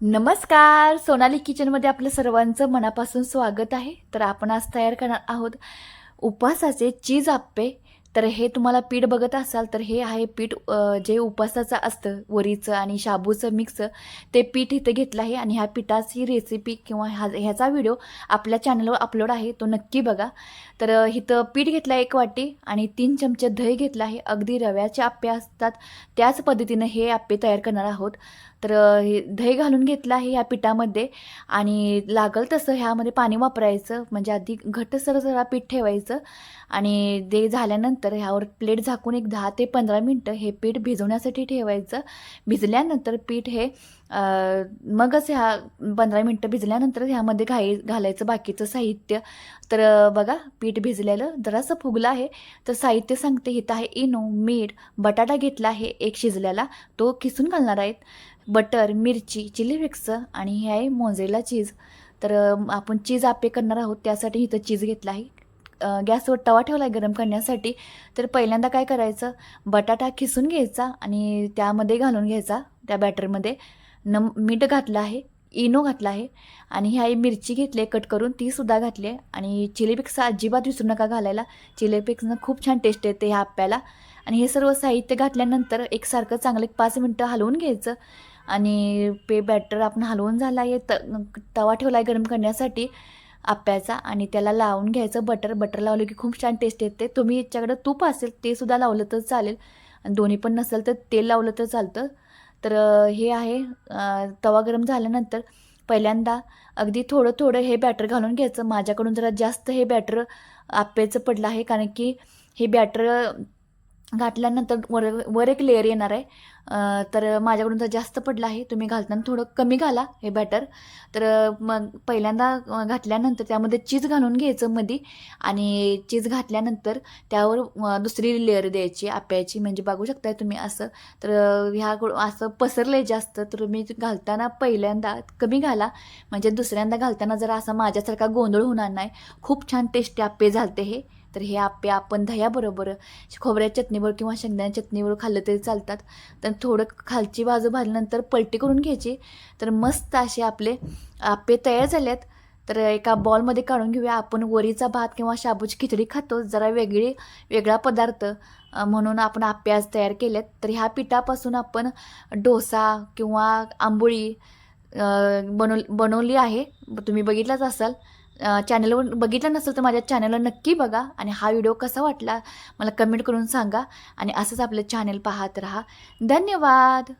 नमस्कार. सोनाली किचनमध्ये आपलं सर्वांचं मनापासून स्वागत आहे. तर आपण आज तयार करणार आहोत उपवासाचे चीज आप्पे. तर हे तुम्हाला पीठ बघत असाल तर हे आहे पीठ जे उपवासाचं असतं वरीचं आणि शाबूचं मिक्स ते पीठ इथं घेतलं आहे आणि ह्या पिठाची रेसिपी किंवा ह्या ह्याचा व्हिडिओ आपल्या चॅनलवर अपलोड आहे तो नक्की बघा. तर इथं पीठ घेतलं आहे एक वाटी आणि तीन चमचे दही घेतलं आहे. अगदी रव्याचे आप्पे असतात त्याच पद्धतीनं हे आप्पे तयार करणार आहोत. तर हे दही घालून घेतलं आहे ह्या पिठामध्ये आणि लागल तसं ह्यामध्ये पाणी वापरायचं म्हणजे आधी घट्टसर जरा पीठ ठेवायचं आणि ते झाल्यानंतर तर ह्यावर प्लेट झाकून एक दहा ते पंधरा मिनटं हे पीठ भिजवण्यासाठी ठेवायचं. भिजल्यानंतर पीठ हे मगच ह्या पंधरा मिनटं भिजल्यानंतर ह्यामध्ये घाई घालायचं बाकीचं साहित्य. तर बघा पीठ भिजलेलं जरासं फुगलं आहे. तर साहित्य सांगते इथं आहे इनो मीठ बटाटा घेतला आहे एक शिजल्याला. तो किसून घालणार आहेत. बटर मिरची चिली फ्लेक्स आणि हे आहे मोझेला चीज. तर आपण चीज आपे करणार आहोत त्यासाठी इथं चीज घेतला आहे. गॅसवर तवा ठेवला आहे गरम करण्यासाठी तर पहिल्यांदा काय करायचं? बटाटा खिसून घ्यायचा आणि त्यामध्ये घालून घ्यायचा त्या बॅटरमध्ये. न मीठ घातलं आहे इनो घातला आहे आणि ह्या मिरची घेतली आहे कट करून तीसुद्धा घातली आहे. आणि चिली पिक्स अजिबात विसरू नका घालायला. चिली पिक्सनं खूप छान टेस्ट येते ह्या आप्याला. आणि हे सर्व साहित्य घातल्यानंतर एकसारखं चांगलं एक पाच मिनटं हलवून घ्यायचं. आणि पे बॅटर आपण हलवून झाला आहे त तवा ठेवला आहे गरम करण्यासाठी. आप्याचा आणि त्याला लावून घ्यायचं. बटर बटर लावलं की खूप छान टेस्ट येते. तुम्ही याच्याकडं तूप असेल ते सुद्धा लावलं तर चालेल. आणि दोन्ही पण नसेल तर तेल लावलं तर चालतं. तर हे आहे तवा गरम झाल्यानंतर पहिल्यांदा अगदी थोडं थोडं हे बॅटर घालून घ्यायचं. माझ्याकडून जरा जास्त हे बॅटर आप्याचं पडलं आहे. कारण की हे बॅटर घातल्यानंतर वर वर एक लेअर येणार आहे. तर माझ्याकडून तर जास्त पडलं आहे. तुम्ही घालताना थोडं कमी घाला हे बॅटर तर मग पहिल्यांदा घातल्यानंतर त्यामध्ये चीज घालून घ्यायचं मध्ये आणि चीज घातल्यानंतर त्यावर दुसरी लेअर द्यायची आप्याची. म्हणजे बघू शकताय तुम्ही असं. तर ह्या असं पसरलं आहे जास्त. तर तुम्ही घालताना पहिल्यांदा कमी घाला. म्हणजे दुसऱ्यांदा घालताना जरा असा माझ्यासारखा गोंधळ होणार नाही. खूप छान टेस्टी आप्पे झालते हे. तर हे आप्पे आपण दह्याबरोबर खोबऱ्या चटणीवर किंवा शेंगदाण्या चटणीवर खाल्लं तरी चालतात. तर थोडं खालची बाजू भाजल्यानंतर पलटी करून घ्यायची. तर मस्त असे आपले आप्पे तयार झाले आहेत तर एका बॉलमध्ये काढून घेऊया. आपण वरीचा भात किंवा शाबूची खिचडी खातो. जरा वेगळी वेगळा पदार्थ. म्हणून आपण आप्पे आज तयार केलेत. तर ह्या पिठापासून आपण डोसा किंवा आंबोळी बनव बनवली आहे. तुम्ही बघितलाच असाल. चॅनलवर बघितलं नसेल तर माझ्या चॅनलला नक्की बघा आणि हा व्हिडिओ कसा वाटला मला कमेंट करून सांगा आणि असंच आपलं चॅनल पाहत राहा. धन्यवाद!